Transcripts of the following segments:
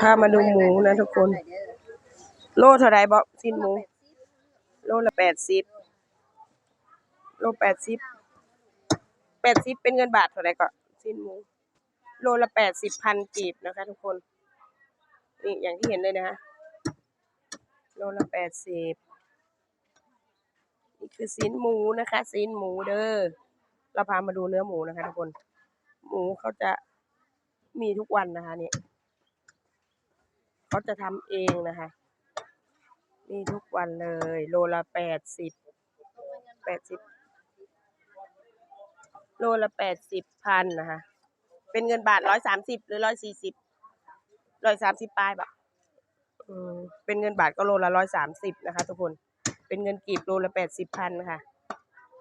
พามาดูหมูนะทุกคน โลเท่าไรบอกสิ้นหมู โลละแปดสิบโลแปดสิบแปดสิบเป็นเงินบาทเท่าไรก็สิ้นหมู โลละแปดสิบพันกีบนะคะ ทุกคนนี่อย่างที่เห็นเลยนะคะโลละแปดสิบนี่คือสิ้นหมูนะคะสิ้นหมูเด้อเราพามาดูเนื้อหมูนะคะทุกคน หมูเขาจะมีทุกวันนะคะนี่ เขาจะทำเองนะคะมีทุกวันเลย โลละแปดสิบแปดสิบโลละแปดสิบพันนะคะ เป็นเงินบาทร้อยสามสิบหรือร้อยสี่สิบร้อยสามสิบปลายบะอืมเป็นเงินบาทก็โลละร้อยสามสิบนะคะ ทุกคน เป็นเงินกีบโลละแปดสิบพันค่ะ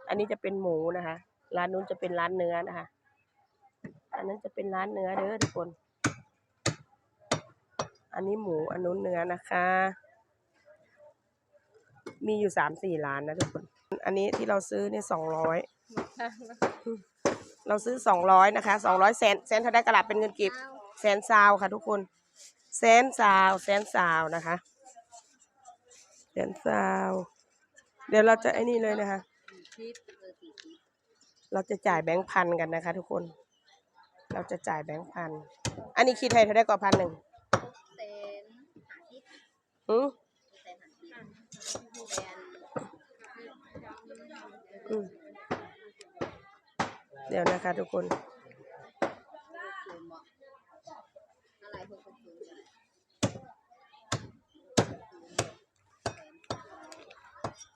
อันนี้จะเป็นหมูนะคะ ร้านนู้นจะเป็นร้านเนื้อนะคะ อันนั้นจะเป็นร้านเนื้อเด้อทุกคน อันนี้หมูอันนู้นเนื้อนะคะ มีอยู่สามสี่ร้านนะทุกคน อันนี้ที่เราซื้อเนี่ยสองร้อยเราซื้อสองร้อยนะคะสองร้อยแสนแสนเท่าได้กระดาษเป็นเงินกีบแสนซาวค่ะทุกคนแสนซาวแสนซาวนะคะแสนซาวเดี๋ยวเราจะไอ้นี่เลยนะคะ เราจะจ่ายแบงค์พันกันนะคะ ทุกคน เราจะจ่ายแบงค์พัน อันนี้คิดให้เท่าได้กว่าพันหนึ่งเซน อืมเซนหันทีแซนอืมเดี๋ยวนะคะทุกคนศูนย์บอกอะไรพวกคุณศูนย์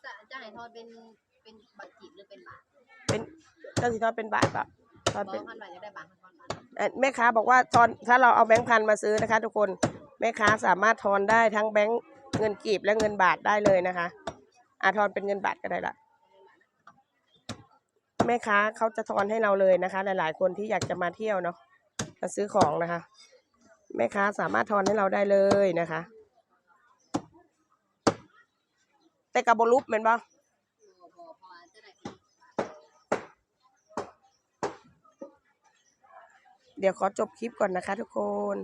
จะจะให้ทอดเป็นเป็นบัตรจีบหรือเป็นบาทเป็นเจ้าสีทอดเป็นบาทปะทอดบอเป็นกพันบาทจะได้บาทพันบาทเอ่อแม่ค้าบอกว่าทอนถ้าเราเอาแบงค์พันมาซื้อนะคะ ทุกคน แม่ค้าสามารถทอนได้ทั้งแบงค์เงินกีบและเงินบาทได้เลยนะคะอาทอนเป็นเงินบาทก็ได้ละแม่ค้าเขาจะทอนให้เราเลยนะคะ หลาย ๆ คนที่อยากจะมาเที่ยวเนาะมาซื้อของนะคะ แม่ค้าสามารถทอนให้เราได้เลยนะคะ แต่กับบรูปเป็นปะเดี๋ยวขอจบคลิปก่อนนะคะทุกคน